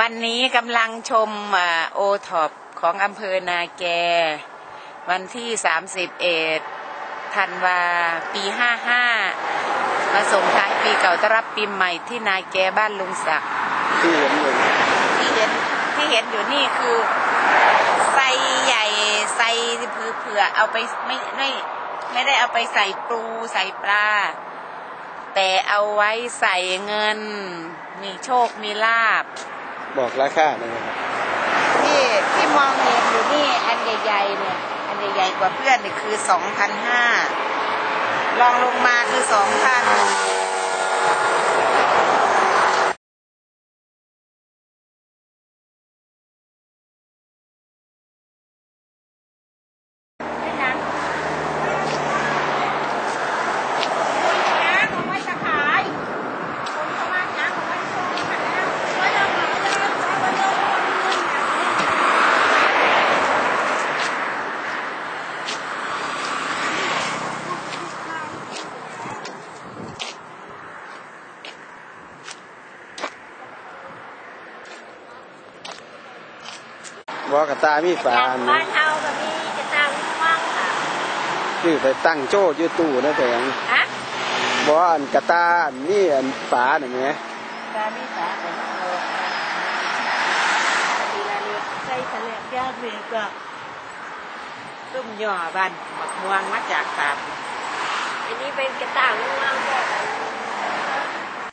วันนี้กำลังชมโอท็อปของอำเภอนาแก วันที่ 31ธันวาปี 55 มาส่งท้ายปีเก่าต้อนรับปีใหม่ที่นาแกบ้านลุงศักดิ์ที่เห็นอยู่ที่เห็นที่เห็นอยู่นี่คือไซใหญ่ไซเผื่อเผื่อเอาไปไม่ไม่ไม่ได้เอาไปใส่ปูใส่ปลา แต่เอาไว้ใส่เงิน มีโชคมีลาบ บอกราคาเลยนะครับที่ที่มองเห็นอยู่นี่อันใหญ่ๆเนี่ยอันใหญ่ๆกว่าเพื่อนนี่คือสองพันห้าลองลงมาคือสองพัน บอกกับตามีฝาอันบ้านเฮาก็มีกระตังว่างค่ะคือไปตั้งโจ้อยู่ตู้นะแต่ยังฮะบอกอันกระตาอันนี่อันฝาหน่อยไหมตามีสาเป็นโลทีละเล็กใส่ทะเลย่าเบกะตุ้มย่อบ้านบักม่วงมาจากตาดอันนี้เป็นกระตังว่างก็